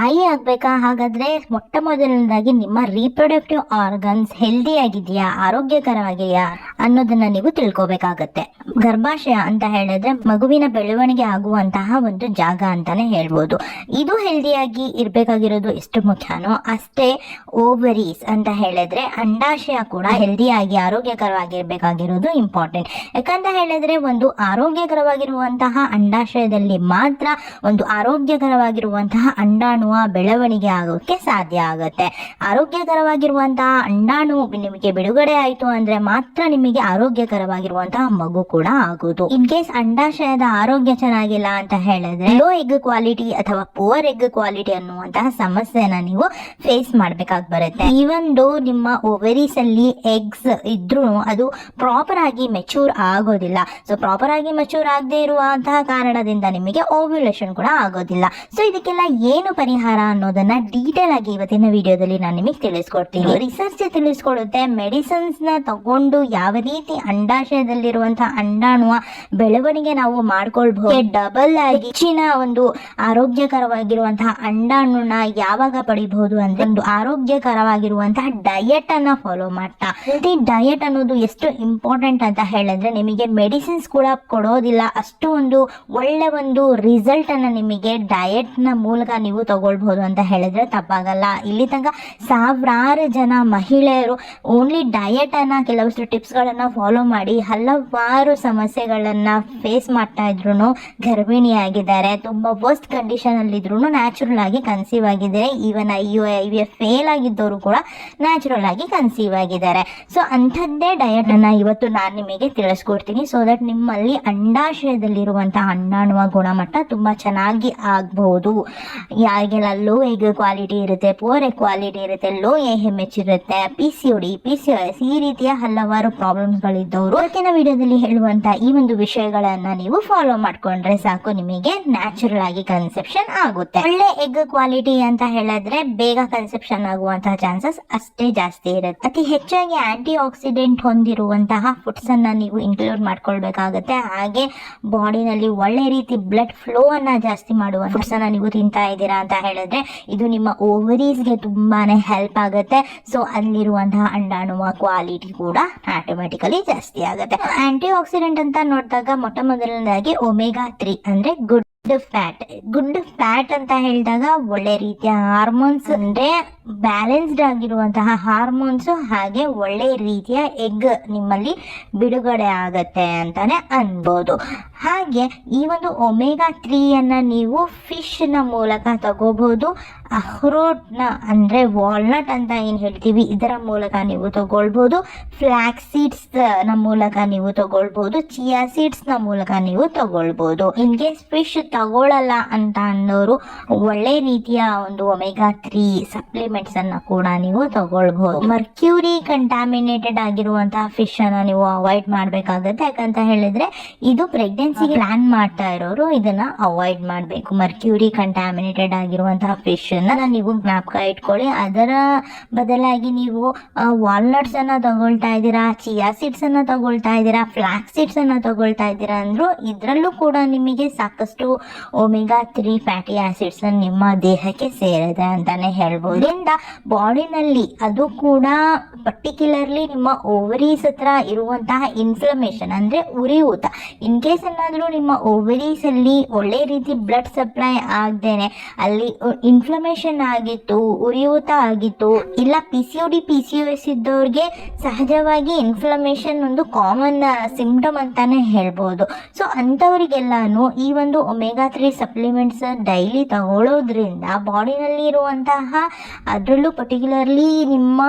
ತಾಯಿ ಆಗ್ಬೇಕಾ? ಹಾಗಾದ್ರೆ ಮೊಟ್ಟ ಮೊದಲನೇದಾಗಿ ನಿಮ್ಮ ರೀಪ್ರೊಡಕ್ಟಿವ್ ಆರ್ಗನ್ಸ್ ಹೆಲ್ದಿ ಆಗಿದೆಯಾ? ಆರೋಗ್ಯಕರವಾಗಿದೆಯಾ? ಅನ್ನೋದನ್ನ ನೀವು ತಿಳ್ಕೊಬೇಕಾಗತ್ತೆ. ಗರ್ಭಾಶಯ ಅಂತ ಹೇಳಿದ್ರೆ ಮಗುವಿನ ಬೆಳವಣಿಗೆ ಆಗುವಂತಹ ಒಂದು ಜಾಗ ಅಂತಾನೆ ಹೇಳ್ಬೋದು. ಇದು ಹೆಲ್ದಿಯಾಗಿ ಇರ್ಬೇಕಾಗಿರೋದು ಎಷ್ಟು ಮುಖ್ಯನೋ ಅಷ್ಟೇ ಓವರೀಸ್ ಅಂತ ಹೇಳಿದ್ರೆ ಅಂಡಾಶಯ ಕೂಡ ಹೆಲ್ದಿಯಾಗಿ ಆರೋಗ್ಯಕರವಾಗಿರ್ಬೇಕಾಗಿರೋದು ಇಂಪಾರ್ಟೆಂಟ್ ಯಾಕಂತ ಹೇಳಿದ್ರೆ ಒಂದು ಆರೋಗ್ಯಕರವಾಗಿರುವಂತಹ ಅಂಡಾಶಯದಲ್ಲಿ ಮಾತ್ರ ಒಂದು ಆರೋಗ್ಯಕರವಾಗಿರುವಂತಹ ಅಂಡಾಣುವ ಬೆಳವಣಿಗೆ ಆಗೋಕ್ಕೆ ಸಾಧ್ಯ ಆಗುತ್ತೆ. ಆರೋಗ್ಯಕರವಾಗಿರುವಂತಹ ಅಂಡಾಣು ನಿಮಗೆ ಬಿಡುಗಡೆ ಆಯಿತು ಅಂದ್ರೆ ಮಾತ್ರ ನಿಮಗೆ ಆರೋಗ್ಯಕರವಾಗಿರುವಂತಹ ಮಗು ಕೂಡ ಆಗುವುದು ಇನ್ ಕೇಸ್ ಅಂಡಾಶಯದ ಆರೋಗ್ಯ ಚೆನ್ನಾಗಿಲ್ಲ ಅಂತ ಹೇಳಿದ್ರೆ ಲೋ ಎಗ್ ಕ್ವಾಲಿಟಿ ಅಥವಾ ಪುವರ್ ಎಗ್ ಕ್ವಾಲಿಟಿ ಅನ್ನುವಂತಹ ಸಮಸ್ಯೆನ ನೀವು ಫೇಸ್ ಮಾಡ್ಬೇಕಾಗಿ ಬರುತ್ತೆ. ಈವನ್ ಡೋ ನಿಮ್ಮ ಓವೆರೀಸ್ ಅಲ್ಲಿ ಎಗ್ಸ್ ಇದ್ರೂ ಅದು ಪ್ರಾಪರ್ ಆಗಿ ಮೆಚೂರ್ ಆಗೋದಿಲ್ಲ. ಸೊ ಪ್ರಾಪರ್ ಆಗಿ ಮೆಚೂರ್ ಆಗದೆ ಇರುವಂತಹ ಕಾರಣದಿಂದ ನಿಮಗೆ ಓವ್ಯುಲೇಷನ್ ಕೂಡ ಆಗೋದಿಲ್ಲ. ಸೊ ಇದಕ್ಕೆಲ್ಲ ಏನು ಪರಿಹಾರ ಅನ್ನೋದನ್ನ ಡೀಟೇಲ್ ಆಗಿ ಇವತ್ತಿನ ವಿಡಿಯೋದಲ್ಲಿ ನಾನು ನಿಮಗೆ ತಿಳಿಸ್ಕೊಡ್ತೀನಿ. ರಿಸರ್ಚ್ ತಿಳಿಸ್ಕೊಡುತ್ತೆ. ಮೆಡಿಸಿನ್ಸ್ನ ತಗೊಂಡು ಯಾವ ರೀತಿ ಅಂಡಾಶಯದಲ್ಲಿರುವಂತಹ ಅಂಡಾಣುವ ಬೆಳವಣಿಗೆ ನಾವು ಮಾಡ್ಕೊಳ್ಬಹುದು. ಡಬಲ್ ಆಗಿ ಹೆಚ್ಚಿನ ಒಂದು ಆರೋಗ್ಯಕರವಾಗಿರುವಂತಹ ಅಂಡಾಣುನ ಯಾವಾಗ ಪಡಿಬಹುದು ಅಂದ್ರೆ ಒಂದು ಆರೋಗ್ಯಕರವಾಗಿರುವಂತಹ ಡಯಟ್ ಅನ್ನ ಫಾಲೋ ಮಾಡ್ತಾ. ಹೆಲ್ದಿ ಡಯಟ್ ಅನ್ನೋದು ಎಷ್ಟು ಇಂಪಾರ್ಟೆಂಟ್ ಅಂತ ಹೇಳಿದ್ರೆ ನಿಮಗೆ ಮೆಡಿಸಿನ್ಸ್ ಕೂಡ ಕೊಡೋದಿಲ್ಲ. ಅಷ್ಟು ಒಂದು ಒಳ್ಳೆ ಒಂದು ರಿಸಲ್ಟ್ ಅನ್ನ ನಿಮಗೆ ಡಯಟ್ನ ಮೂಲಕ ನೀವು ತಗೊಳ್ಬಹುದು ಅಂತ ಹೇಳಿದ್ರೆ ತಪ್ಪಾಗಲ್ಲ. ಇಲ್ಲಿ ತನಕ ಸಾವಿರಾರು ಜನ ಮಹಿಳೆಯರು ಓನ್ಲಿ ಡಯಟ್ ಅನ್ನ ಕೆಲವಷ್ಟು ಟಿಪ್ಸ್ ಗಳನ್ನ ಫಾಲೋ ಮಾಡಿ ಹಲವಾರು ಸಮಸ್ಯೆಗಳನ್ನ ಫೇಸ್ ಮಾಡ್ತಾ ಇದ್ರು ಗರ್ಭಿಣಿಯಾಗಿದ್ದಾರೆ. ತುಂಬಾ ವರ್ಸ್ಟ್ ಕಂಡೀಷನ್ ಅಲ್ಲಿ ಇದ್ರು ನ್ಯಾಚುರಲ್ ಆಗಿ ಕನ್ಸೀವ್ ಆಗಿದ್ದಾರೆ. Even I U I V F fail ಆಗಿದ್ದವರು ಕೂಡ ನ್ಯಾಚುರಲ್ ಆಗಿ ಕನ್ಸೀವ್ ಆಗಿದ್ದಾರೆ. ಸೊ ಅಂಥದ್ದೇ ಡಯಟ್ ಅನ್ನ ಇವತ್ತು ನಾನು ನಿಮಗೆ ತಿಳಿಸ್ಕೊಡ್ತೀನಿ. ಸೊ ದಟ್ ನಿಮ್ಮಲ್ಲಿ ಅಂಡಾಶಯದಲ್ಲಿರುವಂತಹ ಅಣ್ಣಾಣುವ ಗುಣಮಟ್ಟ ತುಂಬಾ ಚೆನ್ನಾಗಿ ಆಗಬಹುದು ಯಾರಿಗೆಲ್ಲ ಲೋ ಎಗ್ ಕ್ವಾಲಿಟಿ ಇರುತ್ತೆ ಪೋರ್ ಎಗ್ ಕ್ವಾಲಿಟಿ ಇರುತ್ತೆ ಲೋ ಎ ಎಂ ಎಚ್ ಇರುತ್ತೆ P C O D P C S ಈ ರೀತಿಯ ಹಲವಾರು ಪ್ರಾಬ್ಲಮ್ಸ್ಗಳಿದ್ದವರು ಇವತ್ತಿನ ವಿಡಿಯೋದಲ್ಲಿ ಹೇಳುವಂತ ಈ ಒಂದು ವಿಷಯಗಳನ್ನ ನೀವು ಫಾಲೋ ಮಾಡ್ಕೊಂಡ್ರೆ ಸಾಕು, ನಿಮಗೆ ನ್ಯಾಚುರಲ್ ಆಗಿ ಕನ್ಸೆಪ್ಷನ್ ಆಗುತ್ತೆ. ಒಳ್ಳೆ ಎಗ್ ಕ್ವಾಲಿಟಿ ಅಂತ ಹೇಳಿದ್ರೆ ಬೇಗ ಕನ್ಸೆಪ್ಷನ್ ಆಗುವಂತಹ ಚಾನ್ಸಸ್ ಅಷ್ಟೇ ಜಾಸ್ತಿ ಇರುತ್ತೆ. ಅತಿ ಹೆಚ್ಚಾಗಿ ಆಂಟಿ ಆಕ್ಸಿಡೆಂಟ್ ಹೊಂದಿರುವಂತಹ ಫುಡ್ಸ್ ಅನ್ನ ನೀವು ಇನ್ಕ್ಲೂಡ್ ಮಾಡ್ಕೊಳ್ಬೇಕಾಗುತ್ತೆ. ಹಾಗೆ ಬಾಡಿನಲ್ಲಿ ಒಳ್ಳೆ ರೀತಿ ಬ್ಲಡ್ ಫ್ಲೋ ಅನ್ನ ಜಾಸ್ತಿ ಮಾಡುವ ಫುಡ್ಸ್ ಅನ್ನ ನೀವು ತಿಂತಾ ಇದ್ದೀರಾ ಅಂತ ಹೇಳಿದ್ರೆ, ಇದು ನಿಮ್ಮ ಓವರೀಸ್ಗೆ ತುಂಬಾನೇ ಹೆಲ್ಪ್ ಆಗುತ್ತೆ. ಸೊ ಅಲ್ಲಿರುವಂತಹ ಅಂಡಾಣುವ ಕ್ವಾಲಿಟಿ ಕೂಡ ಆಟೋಮೆಟಿಕಲಿ ಜಾಸ್ತಿ ಆಗುತ್ತೆ. ಆಂಟಿ ಆಕ್ಸಿಡೆಂಟ್ ಅಂತ ನೋಡಿದಾಗ ಮೊಟ್ಟ ಮೊದಲನೇದಾಗಿ ಒಮೆಗಾ ತ್ರೀ ಅಂದ್ರೆ ಗುಡ್ ಫ್ಯಾಟ್ ಗುಡ್ ಫ್ಯಾಟ್ ಅಂತ ಹೇಳಿದಾಗ ಒಳ್ಳೆ ರೀತಿಯ ಹಾರ್ಮೋನ್ಸ್ ಅಂದ್ರೆ ಬ್ಯಾಲೆನ್ಸ್ಡ್ ಆಗಿರುವಂತಹ ಹಾರ್ಮೋನ್ಸ್ ಹಾಗೆ ಒಳ್ಳೆ ರೀತಿಯ ಎಗ್ ನಿಮ್ಮಲ್ಲಿ ಬಿಡುಗಡೆ ಆಗತ್ತೆ ಅಂತಾನೆ ಅನ್ಬೋದು. ಹಾಗೆ ಈ ಒಂದು ಒಮೆಗಾ ತ್ರೀಯನ್ನು ನೀವು ಫಿಶ್ನ ಮೂಲಕ ತಗೋಬಹುದು ಅಖ್ರೋಟ್ನ ಅಂದ್ರೆ ವಾಲ್ನಟ್ ಅಂತ ಏನು ಹೇಳ್ತೀವಿ ಇದರ ಮೂಲಕ ನೀವು ತಗೊಳ್ಬೋದು ಫ್ಲ್ಯಾಕ್ಸ್ ಸೀಡ್ಸ್ನ ಮೂಲಕ ನೀವು ತಗೊಳ್ಬೋದು, ಚಿಯಾ ಸೀಡ್ಸ್ನ ಮೂಲಕ ನೀವು ತಗೊಳ್ಬೋದು. ಇನ್ ಕೇಸ್ ಫಿಶ್ ತಗೊಳ್ಳಲ್ಲ ಅಂತ ಅನ್ನೋರು ಒಳ್ಳೆ ರೀತಿಯ ಒಂದು ಒಮೆಗಾ ತ್ರೀ ಸಪ್ಲಿಮೆಂಟ್ಸ್ ಅನ್ನ ಕೂಡ ನೀವು ತಗೊಳ್ಬಹುದು ಮರ್ಕ್ಯೂರಿ ಕಂಟಾಮಿನೇಟೆಡ್ ಆಗಿರುವಂತಹ ಫಿಶ್ ಅನ್ನ ನೀವು ಅವಾಯ್ಡ್ ಮಾಡ್ಬೇಕಾಗತ್ತೆ. ಯಾಕಂತ ಹೇಳಿದ್ರೆ ಇದು ಪ್ರೆಗ್ನೆನ್ಸಿಗೆ ಪ್ಲಾನ್ ಮಾಡ್ತಾ ಇರೋರು ಇದನ್ನ ಅವಾಯ್ಡ್ ಮಾಡಬೇಕು. ಮರ್ಕ್ಯೂರಿ ಕಂಟಾಮಿನೇಟೆಡ್ ಆಗಿರುವಂತಹ ಫಿಶ್ ಅನ್ನ ನೀವು ಜ್ಞಾಪಕ ಇಟ್ಕೊಳ್ಳಿ. ಅದರ ಬದಲಾಗಿ ನೀವು ವಾಲ್ನಟ್ಸ್ ಅನ್ನ ತಗೊಳ್ತಾ ಇದ್ದೀರಾ ಚಿಯಾ ಸೀಡ್ಸ್ ಅನ್ನ ತಗೊಳ್ತಾ ಇದ್ದೀರಾ ಫ್ಲಾಕ್ ಸೀಡ್ಸ್ ಅನ್ನ ತಗೊಳ್ತಾ ಇದ್ದೀರಾ ಅಂದ್ರು ಇದ್ರಲ್ಲೂ ಕೂಡ ನಿಮಗೆ ಸಾಕಷ್ಟು ಒಮೆಗಾ ತ್ರೀ ಫ್ಯಾಟಿ ಆಸಿಡ್ಸ್ ನಿಮ್ಮ ದೇಹಕ್ಕೆ ಸೇರಿದೆ ಅಂತಾನೆ ಹೇಳ್ಬೋದು. ಇದರಿಂದ ಬಾಡಿನಲ್ಲಿ ಅದು ಕೂಡ ಪರ್ಟಿಕ್ಯುಲರ್ಲಿ ನಿಮ್ಮ ಓವರೀಸ್ ಹತ್ರ ಇರುವಂತಹ ಇನ್ಫ್ಲಮೇಷನ್ ಅಂದರೆ ಉರಿಯೂತ. ಇನ್ ಕೇಸ್ ಏನಾದರೂ ನಿಮ್ಮ ಓವರೀಸಲ್ಲಿ ಒಳ್ಳೆ ರೀತಿ ಬ್ಲಡ್ ಸಪ್ಲೈ ಆಗದೇನೆ, ಅಲ್ಲಿ ಇನ್ಫ್ಲಮೇಷನ್ ಆಗಿತ್ತು, ಉರಿಯೂತ ಆಗಿತ್ತು, ಇಲ್ಲ P C U D P C S ಇದ್ದವ್ರಿಗೆ ಸಹಜವಾಗಿ ಇನ್ಫ್ಲಮೇಷನ್ ಒಂದು ಕಾಮನ್ ಸಿಂಪ್ಟಮ್ ಅಂತಾನೆ ಹೇಳ್ಬೋದು. ಸೊ ಅಂಥವರಿಗೆಲ್ಲಾನು ಈ ಒಂದು ಒಮೆಗಾ ತ್ರೀ ಸಪ್ಲಿಮೆಂಟ್ಸ್ ಡೈಲಿ ತಗೊಳ್ಳೋದ್ರಿಂದ ಬಾಡಿನಲ್ಲಿ ಇರುವಂತಹ ಅದರಲ್ಲೂ ಪರ್ಟಿಕ್ಯುಲರ್ಲಿ ನಿಮ್ಮ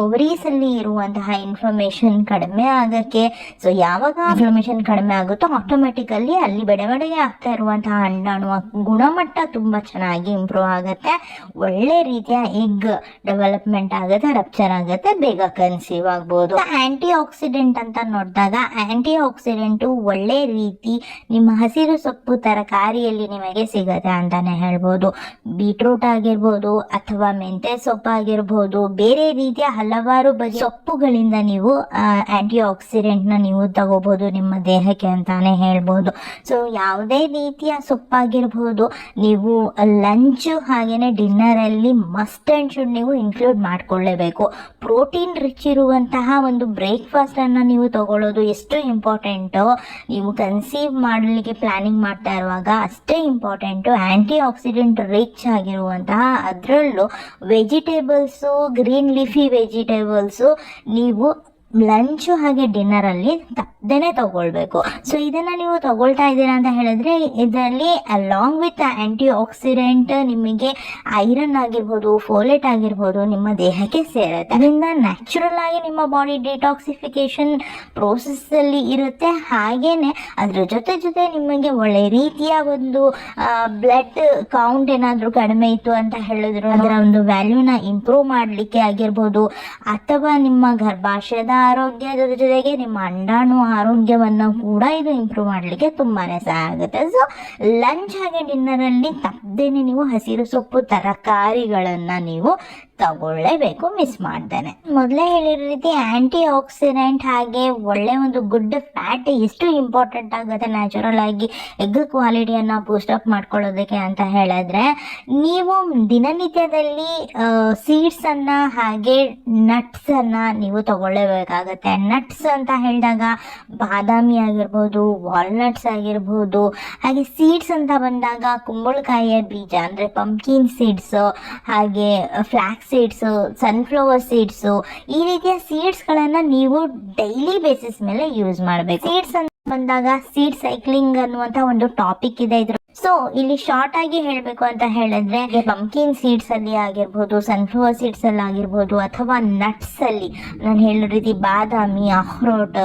ಓವರೀಸಲ್ಲಿ ಇರುವಂತಹ ಇನ್ಫಾರ್ಮೇಷನ್ ಕಡಿಮೆ ಆಗಕ್ಕೆ ಸೊ ಯಾವಾಗ ಇನ್ಫಾರ್ಮೇಶನ್ ಕಡಿಮೆ ಆಗುತ್ತೋ ಆಟೋಮ್ಯಾಟಿಕಲಿ ಅಲ್ಲಿ ಬೆಡಬಡೆಗೆ ಆಗ್ತಾ ಇರುವಂತಹ ಹಣ್ಣಾಣುವ ಗುಣಮಟ್ಟ ತುಂಬಾ ಚೆನ್ನಾಗಿ ಇಂಪ್ರೂವ್ ಆಗುತ್ತೆ. ಒಳ್ಳೆ ರೀತಿಯ ಎಗ್ ಡೆವಲಪ್ಮೆಂಟ್ ಆಗುತ್ತೆ ರಪ್ಚರ್ ಆಗುತ್ತೆ, ಬೇಗ ಕನ್ಸೀವ್ ಆಗ್ಬೋದು. ಆಂಟಿ ಆಕ್ಸಿಡೆಂಟ್ ಅಂತ ನೋಡಿದಾಗ ಆಂಟಿ ಆಕ್ಸಿಡೆಂಟು ಒಳ್ಳೆ ರೀತಿ ನಿಮ್ಮ ಹಸಿರು ಸೊಪ್ಪು ತರಕಾರಿಯಲ್ಲಿ ನಿಮಗೆ ಸಿಗುತ್ತೆ ಅಂತಾನೆ ಹೇಳ್ಬೋದು. ಬೀಟ್ರೂಟ್ ಆಗಿರ್ಬೋದು ಅಥವಾ ಮೆಂತೆ ಮೆಂತೆ ಸೊಪ್ಪಾಗಿರ್ಬೋದು, ಬೇರೆ ರೀತಿಯ ಹಲವಾರು ಬಗೆಯ ಸೊಪ್ಪುಗಳಿಂದ ನೀವು ಆಂಟಿ ಆಕ್ಸಿಡೆಂಟ್ನ ನೀವು ತಗೋಬಹುದು ನಿಮ್ಮ ದೇಹಕ್ಕೆ ಅಂತಾನೆ ಹೇಳ್ಬೋದು. ಸೊ ಯಾವುದೇ ರೀತಿಯ ಸೊಪ್ಪಾಗಿರ್ಬೋದು, ನೀವು ಲಂಚ್ ಹಾಗೇನೆ ಡಿನ್ನರ್ ಅಲ್ಲಿ ಮಸ್ಟ್ ಅಂಡ್ ಶುಡ್ ನೀವು ಇನ್ಕ್ಲೂಡ್ ಮಾಡ್ಕೊಳ್ಳೇಬೇಕು. ಪ್ರೋಟೀನ್ ರಿಚ್ ಇರುವಂತಹ ಒಂದು ಬ್ರೇಕ್ಫಾಸ್ಟ್ ಅನ್ನ ನೀವು ತಗೊಳ್ಳೋದು ಎಷ್ಟು ಇಂಪಾರ್ಟೆಂಟು ನೀವು ಕನ್ಸೀವ್ ಮಾಡಲಿಕ್ಕೆ ಪ್ಲಾನಿಂಗ್ ಮಾಡ್ತಾ ಇರುವಾಗ ಅಷ್ಟೇ ಇಂಪಾರ್ಟೆಂಟು ಆಂಟಿ ಆಕ್ಸಿಡೆಂಟ್ ರಿಚ್ ಆಗಿರುವಂತಹ ಅದರಲ್ಲೂ ವೆಜಿಟೇಬಲ್ಸು ಗ್ರೀನ್ ಲೀಫಿ ವೆಜಿಟೇಬಲ್ಸು ನೀವು ಲಂಚು ಹಾಗೆ ಡಿನ್ನರಲ್ಲಿ ತಪ್ಪದೇನೆ ತಗೊಳ್ಬೇಕು. ಸೊ ಇದನ್ನ ನೀವು ತಗೊಳ್ತಾ ಇದ್ದೀರಾ ಅಂತ ಹೇಳಿದ್ರೆ, ಇದರಲ್ಲಿ ಅಲಾಂಗ್ ವಿತ್ ಆಂಟಿ ಆಕ್ಸಿಡೆಂಟ್ ನಿಮಗೆ ಐರನ್ ಆಗಿರ್ಬೋದು ಫೋಲೆಟ್ ಆಗಿರ್ಬೋದು ನಿಮ್ಮ ದೇಹಕ್ಕೆ ಸೇರುತ್ತೆ. ಅದರಿಂದ ನ್ಯಾಚುರಲ್ ಆಗಿ ನಿಮ್ಮ ಬಾಡಿ ಡಿಟಾಕ್ಸಿಫಿಕೇಶನ್ ಪ್ರೋಸೆಸ್ ಅಲ್ಲಿ ಇರುತ್ತೆ. ಹಾಗೇನೆ ಅದ್ರ ಜೊತೆ ಜೊತೆ ನಿಮಗೆ ಒಳ್ಳೆ ರೀತಿಯ ಒಂದು ಬ್ಲಡ್ ಕೌಂಟ್ ಏನಾದರೂ ಕಡಿಮೆ ಇತ್ತು ಅಂತ ಹೇಳಿದ್ರು. ಅದರ ಒಂದು ವ್ಯಾಲ್ಯೂನ ಇಂಪ್ರೂವ್ ಮಾಡಲಿಕ್ಕೆ ಆಗಿರ್ಬೋದು, ಅಥವಾ ನಿಮ್ಮ ಗರ್ಭಾಶಯದ ಆರೋಗ್ಯದ ಜೊತೆಗೆ ನಿಮ್ಮ ಅಂಡಾಣು ಆರೋಗ್ಯವನ್ನು ಕೂಡ ಇದು ಇಂಪ್ರೂವ್ ಮಾಡಲಿಕ್ಕೆ ತುಂಬಾನೇ ಸಹಾಯ ಆಗುತ್ತೆ ಸೊ ಲಂಚ್ ಹಾಗೆ ಡಿನ್ನರಲ್ಲಿ ತಪ್ಪದೇನೆ ನೀವು ಹಸಿರು ಸೊಪ್ಪು ತರಕಾರಿಗಳನ್ನ ನೀವು ತಗೊಳ್ಳೇಬೇಕು ಮಿಸ್ ಮಾಡ್ದೇನೆ ಮೊದಲೇ ಹೇಳಿರೋ ರೀತಿ ಆಂಟಿ ಆಕ್ಸಿಡೆಂಟ್ ಹಾಗೆ ಒಳ್ಳೆ ಒಂದು ಗುಡ್ ಫ್ಯಾಟ್ ಎಷ್ಟು ಇಂಪಾರ್ಟೆಂಟ್ ಆಗುತ್ತೆ ನ್ಯಾಚುರಲ್ ಆಗಿ ಎಗ್ ಕ್ವಾಲಿಟಿಯನ್ನು ಅಪ್ ಮಾಡ್ಕೊಳ್ಳೋದಕ್ಕೆ ಅಂತ ಹೇಳಿದ್ರೆ, ನೀವು ದಿನನಿತ್ಯದಲ್ಲಿ ಸೀಡ್ಸ್ ಅನ್ನ ಹಾಗೆ ನಟ್ಸ್ ಅನ್ನ ನೀವು ತಗೊಳ್ಳೇಬೇಕಾಗತ್ತೆ. ನಟ್ಸ್ ಅಂತ ಹೇಳಿದಾಗ ಬಾದಾಮಿ ಆಗಿರ್ಬೋದು ವಾಲ್ನಟ್ಸ್ ಆಗಿರ್ಬೋದು, ಹಾಗೆ ಸೀಡ್ಸ್ ಅಂತ ಬಂದಾಗ ಕುಂಬಳಕಾಯಿಯ ಬೀಜ ಅಂದ್ರೆ ಪಂಪ್ಕಿನ್ ಸೀಡ್ಸ್ ಹಾಗೆ ಫ್ಲಾಕ್ಸ್ ಸೀಡ್ಸು ಸನ್ಫ್ಲವರ್ ಸೀಡ್ಸು ಈ ರೀತಿಯ ಸೀಡ್ಸ್ಗಳನ್ನು ನೀವು ಡೈಲಿ ಬೇಸಿಸ್ ಮೇಲೆ ಯೂಸ್ ಮಾಡಬೇಕು. ಸೀಡ್ಸ್ ಅಂತ ಬಂದಾಗ ಸೀಡ್ ಸೈಕ್ಲಿಂಗ್ ಅನ್ನುವಂತ ಒಂದು ಟಾಪಿಕ್ ಇದೆ ಇದ್ರ ಸೊ ಇಲ್ಲಿ ಶಾರ್ಟ್ ಆಗಿ ಹೇಳಬೇಕು ಅಂತ ಹೇಳಿದ್ರೆ ಪಂಕಿನ್ ಸೀಡ್ಸ್ ಅಲ್ಲಿ ಆಗಿರ್ಬೋದು ಸನ್ಫ್ಲವರ್ ಸೀಡ್ಸ್ ಅಲ್ಲಿ ಆಗಿರ್ಬೋದು, ಅಥವಾ ನಟ್ಸ್ ಅಲ್ಲಿ, ನಾನು ಹೇಳೋ ರೀತಿ ಬಾದಾಮಿ, ಅಖ್ರೋಟ್,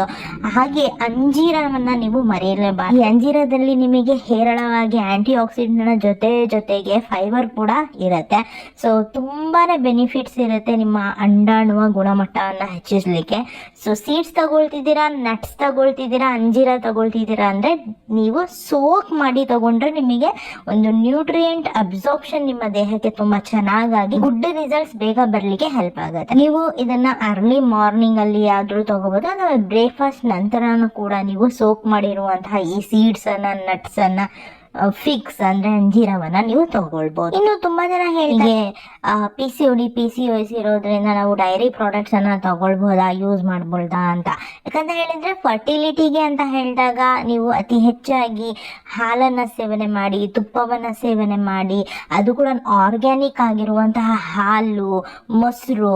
ಹಾಗೆ ಅಂಜೀರವನ್ನ ನೀವು ಮರೆಯಲೇಬಾರದು. ಈ ಅಂಜೀರದಲ್ಲಿ ನಿಮಗೆ ಹೇರಳವಾಗಿ ಆಂಟಿ ಆಕ್ಸಿಡೆಂಟ್ ಜೊತೆ ಜೊತೆಗೆ ಫೈಬರ್ ಕೂಡ ಇರುತ್ತೆ. ಸೊ ತುಂಬಾನೇ ಬೆನಿಫಿಟ್ಸ್ ಇರುತ್ತೆ ನಿಮ್ಮ ಅಂಡಾಣುವ ಗುಣಮಟ್ಟವನ್ನು ಹೆಚ್ಚಿಸ್ಲಿಕ್ಕೆ. ಸೊ ಸೀಡ್ಸ್ ತಗೊಳ್ತಿದ್ದೀರಾ ನಟ್ಸ್ ತಗೊಳ್ತಿದ್ದೀರಾ, ಅಂಜೀರ ತಗೊಳ್ತಿದ್ದೀರಾ ಅಂದ್ರೆ, ನೀವು ಸೋಕ್ ಮಾಡಿ ತಗೊಂಡ್ರೆ ನಿಮಗೆ ಒಂದು ನ್ಯೂಟ್ರಿಯೆಂಟ್ ಅಬ್ಸಾರ್ಪ್ಷನ್ ನಿಮ್ಮ ದೇಹಕ್ಕೆ ತುಂಬಾ ಚೆನ್ನಾಗಾಗಿ ಗುಡ್ ರಿಸಲ್ಟ್ಸ್ ಬೇಗ ಬರ್ಲಿಕ್ಕೆ ಹೆಲ್ಪ್ ಆಗುತ್ತೆ. ನೀವು ಇದನ್ನ ಅರ್ಲಿ ಮಾರ್ನಿಂಗ್ ಅಲ್ಲಿ ಆದ್ರೂ ತಗೋಬಹುದು ಅಥವಾ ಬ್ರೇಕ್ಫಾಸ್ಟ್ ನಂತರನೂ ಕೂಡ ನೀವು ಸೋಕ್ ಮಾಡಿರುವಂತಹ ಈ ಸೀಡ್ಸ್ ಅನ್ನ ನಟ್ಸ್ ಅನ್ನ ಫಿಕ್ಸ್ ಅಂದ್ರೆ ಅಂಜೀರವನ್ನ ನೀವು ತಗೊಳ್ಬಹುದು ಇನ್ನು ತುಂಬಾ ಜನ ಹೇಳಿದ್ರೆ P C O D P C S ಇರೋದ್ರಿಂದ ನಾವು ಡೈರಿ ಪ್ರಾಡಕ್ಟ್ಸ್ ಅನ್ನ ತಗೊಳ್ಬಹುದಾ ಯೂಸ್ ಮಾಡ್ಬೋದಾ ಅಂತ. ಯಾಕಂತ ಹೇಳಿದ್ರೆ ಫರ್ಟಿಲಿಟಿಗೆ ಅಂತ ಹೇಳಿದಾಗ ನೀವು ಅತಿ ಹೆಚ್ಚಾಗಿ ಹಾಲನ್ನ ಸೇವನೆ ಮಾಡಿ ತುಪ್ಪವನ್ನ ಸೇವನೆ ಮಾಡಿ ಅದು ಕೂಡ ಆರ್ಗ್ಯಾನಿಕ್ ಆಗಿರುವಂತಹ ಹಾಲು ಮೊಸರು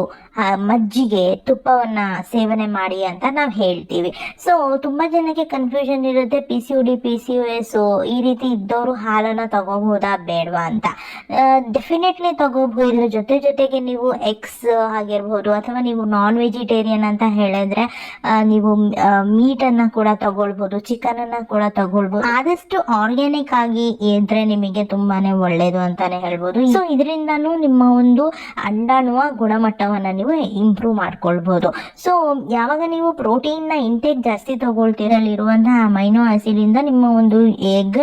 ಮಜ್ಜಿಗೆ ತುಪ್ಪವನ್ನ ಸೇವನೆ ಮಾಡಿ ಅಂತ ನಾವು ಹೇಳ್ತೀವಿ. ಸೊ ತುಂಬಾ ಜನಕ್ಕೆ ಕನ್ಫ್ಯೂಷನ್ ಇರುತ್ತೆ P C D P C S ಈ ರೀತಿ ಇದ್ದವರು ಹಾಲನ್ನ ತಗೋಬಹುದಾ ಬೇಡವಾ ಅಂತ. ಡೆಫಿನೆಟ್ಲಿ ತಗೋಬಹುದು. ಇದ್ರ ಜೊತೆ ಜೊತೆಗೆ ನೀವು ಎಗ್ಸ್ ಆಗಿರ್ಬೋದು ಅಥವಾ ನೀವು ನಾನ್ ವೆಜಿಟೇರಿಯನ್ ಅಂತ ಹೇಳಿದ್ರೆ ನೀವು ಮೀಟ್ ಅನ್ನ ಕೂಡ ತಗೊಳ್ಬಹುದು ಚಿಕನ್ ಅನ್ನ ಕೂಡ ತಗೊಳ್ಬಹುದು ಆದಷ್ಟು ಆರ್ಗ್ಯಾನಿಕ್ ಆಗಿ ಇದ್ರೆ ನಿಮಗೆ ತುಂಬಾನೇ ಒಳ್ಳೇದು ಅಂತಾನೆ ಹೇಳ್ಬೋದು. ಸೊ ಇದರಿಂದನೂ ನಿಮ್ಮ ಒಂದು ಅಂಡಾಣುವ ಗುಣಮಟ್ಟವನ್ನ ನೀವು ಇಂಪ್ರೂವ್ ಮಾಡ್ಕೊಳ್ಬಹುದು ಸೊ ಯಾವಾಗ ನೀವು ಪ್ರೋಟೀನ್ನ ಇಂಟೇಕ್ ಜಾಸ್ತಿ ತಗೊಳ್ತೀರಲ್ಲಿರುವಂತಹ ಮೈನೋ ಆಸಿಡ್ ಇಂದ ನಿಮ್ಮ ಒಂದು ಎಗ್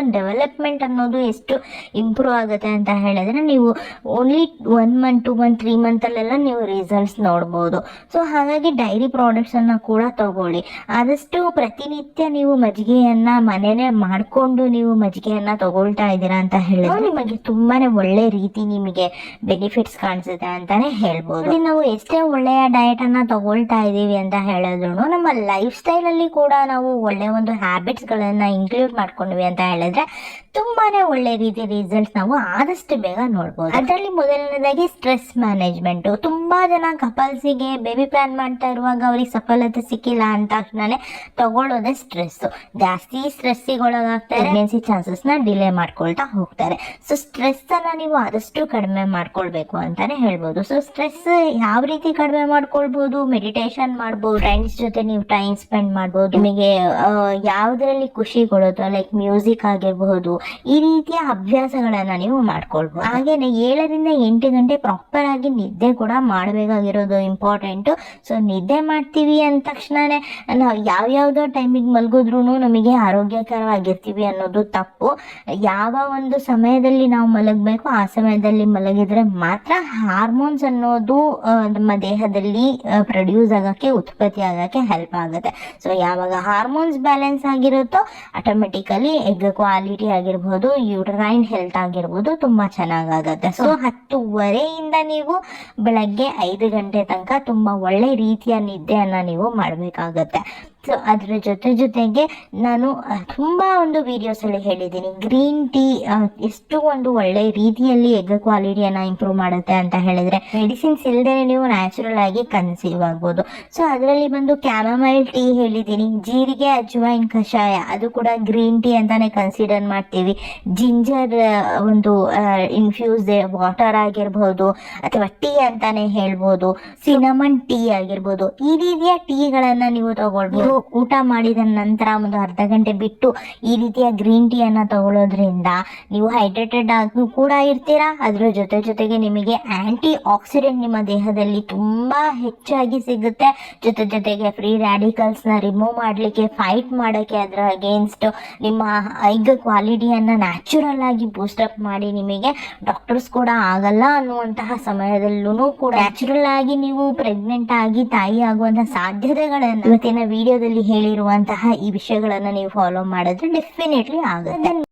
ಡೆವಲಪ್ಮೆಂಟ್ ಅನ್ನೋದು ಎಷ್ಟು ಇಂಪ್ರೂವ್ ಆಗುತ್ತೆ ಅಂತ ಹೇಳಿದ್ರೆ ನೀವು only one month two month three month ಅಲ್ಲೆಲ್ಲ ನೀವು ರಿಸಲ್ಟ್ಸ್ ನೋಡ್ಬೋದು. ಸೊ ಹಾಗಾಗಿ ಡೈರಿ ಪ್ರಾಡಕ್ಟ್ಸ್ ಅನ್ನ ಕೂಡ ತಗೊಳ್ಳಿ. ಆದಷ್ಟು ಪ್ರತಿನಿತ್ಯ ನೀವು ಮಜ್ಜಿಗೆಯನ್ನ ಮನೇನೆ ಮಾಡ್ಕೊಂಡು ನೀವು ಮಜ್ಜಿಗೆಯನ್ನ ತಗೊಳ್ತಾ ಇದ್ದೀರಾ ಅಂತ ಹೇಳಿದ್ರೆ ನಿಮಗೆ ತುಂಬಾನೇ ಒಳ್ಳೆ ರೀತಿ ನಿಮಗೆ ಬೆನಿಫಿಟ್ಸ್ ಕಾಣಿಸುತ್ತೆ ಅಂತಾನೆ ಹೇಳ್ಬೋದು. ಇಲ್ಲಿ ನಾವು ಎಷ್ಟೇ ಒಳ್ಳೆಯ ಡಯಟ್ ಅನ್ನ ತಗೊಳ್ತಾ ಇದ್ದೀವಿ ಅಂತ ಹೇಳಿದ್ರು ನಮ್ಮ ಲೈಫ್ ಸ್ಟೈಲ್ ಅಲ್ಲಿ ಕೂಡ ನಾವು ಒಳ್ಳೆ ಒಂದು ಹ್ಯಾಬಿಟ್ಸ್ ಗಳನ್ನ ಇನ್ಕ್ಲೂಡ್ ಮಾಡ್ಕೊಂಡ್ವಿ ಅಂತ ಹೇಳಿದ್ರೆ ತುಂಬಾನೇ ಒಳ್ಳೆ ರೀತಿ ರಿಸಲ್ಟ್ಸ್ ನಾವು ಆದಷ್ಟು ಬೇಗ ನೋಡ್ಬೋದು. ಅದರಲ್ಲಿ ಮೊದಲನೇದಾಗಿ ಸ್ಟ್ರೆಸ್ ಮ್ಯಾನೇಜ್ಮೆಂಟ್ ತುಂಬಾ ಜನ ಕಪಲ್ಸಿಗೆ ಬೇಬಿ ಪ್ಲಾನ್ ಮಾಡ್ತಾ ಇರುವಾಗ ಅವ್ರಿಗೆ ಸಫಲತೆ ಸಿಕ್ಕಿಲ್ಲ ಅಂತ ತಕ್ಷಣನೇ ತಗೊಳ್ಳೋದೇ ಸ್ಟ್ರೆಸ್ ಜಾಸ್ತಿ ಸ್ಟ್ರೆಸ್ಸಿಗೆ ಒಳಗಾಗ್ತಾರೆ ಪ್ರೆಗ್ನೆನ್ಸಿ ಚಾನ್ಸಸ್ನ ಡಿಲೇ ಮಾಡ್ಕೊಳ್ತಾ ಹೋಗ್ತಾರೆ. ಸೊ ಸ್ಟ್ರೆಸ್ ಅನ್ನ ನೀವು ಆದಷ್ಟು ಕಡಿಮೆ ಮಾಡ್ಕೊಳ್ಬೇಕು ಅಂತಾನೆ ಹೇಳ್ಬೋದು. ಸೊ ಸ್ಟ್ರೆಸ್ ಯಾವ ರೀತಿ ಕಡಿಮೆ ಮಾಡ್ಕೊಳ್ಬಹುದು ಮೆಡಿಟೇಷನ್ ಮಾಡ್ಬೋದು. ಫ್ರೆಂಡ್ಸ್ ಜೊತೆ ನೀವು ಟೈಮ್ ಸ್ಪೆಂಡ್ ಮಾಡ್ಬೋದು. ನಿಮಗೆ ಯಾವ್ದ್ರಲ್ಲಿ ಖುಷಿ ಕೊಡುತ್ತೋ ಲೈಕ್ ಮ್ಯೂಸಿಕ್ ಆಗಿರ್ಬಹುದು ಈ ರೀತಿಯ ಅಭ್ಯಾಸಗಳನ್ನ ನೀವು ಮಾಡ್ಕೊಳ್ಬೋದು. ಹಾಗೇನೆ ಏಳರಿಂದ ಎಂಟು ಗಂಟೆ ಪ್ರಾಪರ್ ಆಗಿ ನಿದ್ದೆ ಕೂಡ ಮಾಡಬೇಕಾಗಿರೋದು ಇಂಪಾರ್ಟೆಂಟ್ ಸೊ ನಿದ್ದೆ ಮಾಡ್ತೀವಿ ಅಂದ ತಕ್ಷಣನೇ ನಾವು ಯಾವ್ಯಾವುದೋ ಟೈಮಿಗೆ ಮಲಗಿದ್ರು ನಮಗೆ ಆರೋಗ್ಯಕರವಾಗಿರ್ತೀವಿ ಅನ್ನೋದು ತಪ್ಪು. ಯಾವ ಒಂದು ಸಮಯದಲ್ಲಿ ನಾವು ಮಲಗಬೇಕು, ಆ ಸಮಯದಲ್ಲಿ ಮಲಗಿದ್ರೆ ಮಾತ್ರ ಹಾರ್ಮೋನ್ಸ್ ಅನ್ನೋದು ನಮ್ಮ ದೇಹದಲ್ಲಿ ಪ್ರೊಡ್ಯೂಸ್ ಆಗೋಕ್ಕೆ, ಉತ್ಪತ್ತಿ ಆಗೋಕ್ಕೆ ಹೆಲ್ಪ್ ಆಗುತ್ತೆ. ಸೊ ಯಾವಾಗ ಹಾರ್ಮೋನ್ಸ್ ಬ್ಯಾಲೆನ್ಸ್ ಆಗಿರುತ್ತೋ ಆಟೋಮೆಟಿಕಲಿ ಎಗ್ ಕ್ವಾಲಿಟಿ ಆಗಿರ್ಬೋದು ಯೂಟರೈನ್ ಹೆಲ್ತ್ ಆಗಿರ್ಬೋದು ತುಂಬಾ ಚೆನ್ನಾಗಾಗತ್ತೆ. ಸೊ ಹತ್ತುವರೆಯಿಂದ ನೀವು ಬೆಳಗ್ಗೆ ಐದು ಗಂಟೆ ತನಕ ತುಂಬಾ ಒಳ್ಳೆ ರೀತಿಯ ನಿದ್ದೆಯನ್ನ ನೀವು ಮಾಡಬೇಕಾಗತ್ತೆ. ಸೊ ಅದ್ರ ಜೊತೆ ಜೊತೆಗೆ ನಾನು ತುಂಬಾ ಒಂದು ವಿಡಿಯೋಸ್ ಅಲ್ಲಿ ಹೇಳಿದ್ದೀನಿ. ಗ್ರೀನ್ ಟೀ ಎಷ್ಟು ಒಂದು ಒಳ್ಳೆ ರೀತಿಯಲ್ಲಿ ಎಗ್ ಕ್ವಾಲಿಟಿಯನ್ನ ಇಂಪ್ರೂವ್ ಮಾಡುತ್ತೆ ಅಂತ ಹೇಳಿದ್ರೆ ಮೆಡಿಸಿನ್ಸ್ ಇಲ್ಲದೆ ನೀವು ನ್ಯಾಚುರಲ್ ಆಗಿ ಕನ್ಸೀವ್ ಆಗ್ಬೋದು. ಸೊ ಅದರಲ್ಲಿ ಬಂದು ಕ್ಯಾಮಮೈಲ್ ಟೀ ಹೇಳಿದ್ದೀನಿ. ಜೀರಿಗೆ, ಅಜ್ವಾಯಿನ್ ಕಷಾಯ, ಅದು ಕೂಡ ಗ್ರೀನ್ ಟೀ ಅಂತಾನೆ ಕನ್ಸಿಡರ್ ಮಾಡ್ತೀವಿ. ಜಿಂಜರ್ ಒಂದು ಇನ್ಫ್ಯೂಸ್ ವಾಟರ್ ಆಗಿರ್ಬೋದು, ಅಥವಾ ಟೀ ಅಂತಾನೆ ಹೇಳ್ಬೋದು. ಸಿನಮನ್ ಟೀ ಆಗಿರ್ಬೋದು. ಈ ರೀತಿಯ ಟೀಗಳನ್ನ ನೀವು ತಗೊಳ್ಬೋದು. ಊಟ ಮಾಡಿದ ನಂತರ ಒಂದು ಅರ್ಧ ಗಂಟೆ ಬಿಟ್ಟು ಈ ರೀತಿಯ ಗ್ರೀನ್ ಟೀ ಅನ್ನ ತಗೊಳ್ಳೋದ್ರಿಂದ ನೀವು ಹೈಡ್ರೇಟೆಡ್ ಆಗಿ ಕೂಡ ಇರ್ತೀರಾ. ಅದ್ರ ಜೊತೆ ಜೊತೆಗೆ ನಿಮಗೆ ಆಂಟಿ ಆಕ್ಸಿಡೆಂಟ್ ನಿಮ್ಮ ದೇಹದಲ್ಲಿ ತುಂಬಾ ಹೆಚ್ಚಾಗಿ ಸಿಗುತ್ತೆ. ಜೊತೆ ಜೊತೆಗೆ ಫ್ರೀ ರಾಡಿಕಲ್ಸ್ನ ರಿಮೂವ್ ಮಾಡ್ಲಿಕ್ಕೆ, ಫೈಟ್ ಮಾಡೋಕೆ ಅದರ ಅಗೇನ್ಸ್ಟ್ ನಿಮ್ಮ ಐಗ್ ಕ್ವಾಲಿಟಿಯನ್ನ ನ್ಯಾಚುರಲ್ ಆಗಿ ಬೂಸ್ಟಪ್ ಮಾಡಿ ನಿಮಗೆ ಡಾಕ್ಟರ್ಸ್ ಕೂಡ ಆಗಲ್ಲ ಅನ್ನುವಂತಹ ಸಮಯದಲ್ಲೂ ಕೂಡ ನ್ಯಾಚುರಲ್ ಆಗಿ ನೀವು ಪ್ರೆಗ್ನೆಂಟ್ ಆಗಿ ತಾಯಿ ಆಗುವಂತಹ ಸಾಧ್ಯತೆಗಳನ್ನು ಇವತ್ತಿನ ವಿಡಿಯೋದಲ್ಲಿ ಹೇಳಿರುವಂತಹ ಈ ವಿಷಯಗಳನ್ನ ನೀವು ಫಾಲೋ ಮಾಡಿದ್ರೆ ಡೆಫಿನೆಟ್ಲಿ ಆಗುತ್ತೆ.